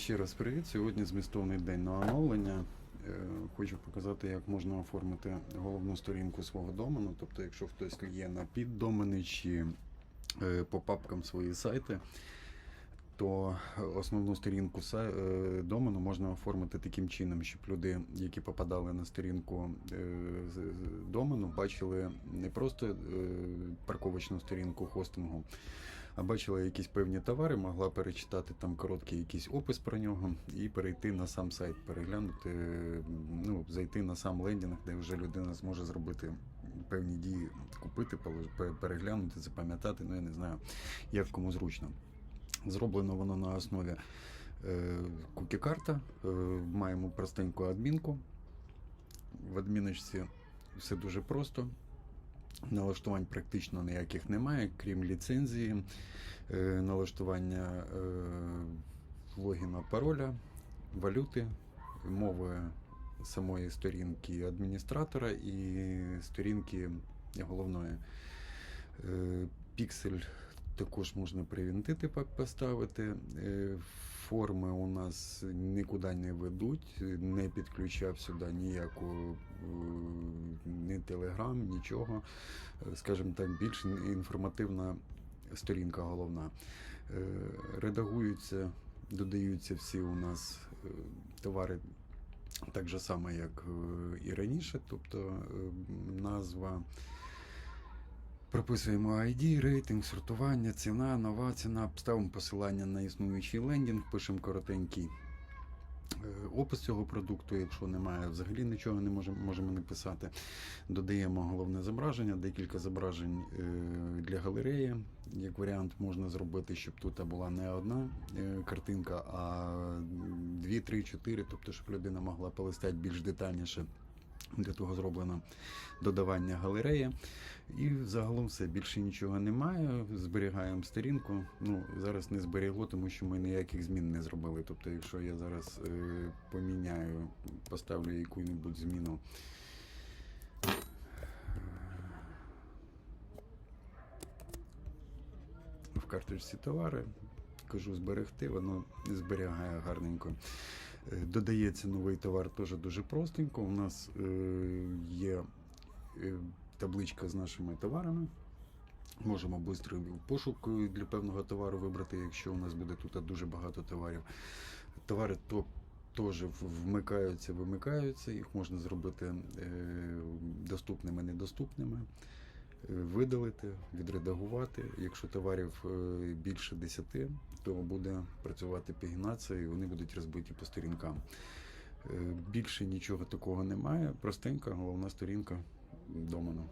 Ще раз привіт. Сьогодні змістовний день на оновлення. Е, Хочу показати, як можна оформити головну сторінку свого домену. Тобто, якщо хтось є на піддомени чи е, по папкам свої сайти, то основну сторінку е, домену можна оформити таким чином, щоб люди, які попадали на сторінку домену, бачили не просто парковочну сторінку хостингу, а бачила якісь певні товари, могла перечитати там короткий якийсь опис про нього і перейти на сам сайт, переглянути, ну, зайти на сам лендінг, де вже людина зможе зробити певні дії, купити, переглянути, запам'ятати, ну я не знаю, як кому зручно. Зроблено воно на основі е, кукі-карта. Е, маємо простеньку адмінку. В адміночці все дуже просто. Налаштувань практично ніяких немає, крім ліцензії, е, налаштування е, логіна пароля, валюти, мови самої сторінки адміністратора і сторінки головної. Е, Піксель також можна привінтити поставити. Е, Форми у нас нікуди не ведуть, не підключав сюди ніяку е, ні телеграм, нічого. Е, Скажімо так, більш інформативна сторінка головна. Редагуються, додаються всі у нас товари так же само, як і раніше, тобто назва. Прописуємо ID, рейтинг, сортування, ціна, нова ціна, ставимо посилання на існуючий лендінг, пишемо коротенький е, опис цього продукту. Якщо немає, взагалі нічого не можемо, можемо не. Додаємо головне зображення, декілька зображень е, для галереї. Як варіант, можна зробити, щоб тут була не одна е, картинка, а дві, три, чотири, тобто, щоб людина могла полистати більш детальніше. Для того зроблено додавання галереї. І загалом все більше нічого немає. Зберігаємо сторінку. Ну зараз не зберігло, тому що ми ніяких змін не зробили. Тобто, якщо я зараз е, поміняю, поставлю яку-небудь зміну. В карточці товари, кажу зберегти, воно зберігає гарненько. Е, Додається новий товар теж дуже простенько. У нас е, є е, табличка з нашими товарами. Можемо швидко пошук для певного товару вибрати, якщо у нас буде тут дуже багато товарів. Товари то теж вмикаються, вимикаються, їх можна зробити доступними, недоступними, видалити, відредагувати. Якщо товарів е, більше 10, то буде працювати пігінація і вони будуть розбиті по сторінкам. Е, Більше нічого такого немає. Простенька головна сторінка домену.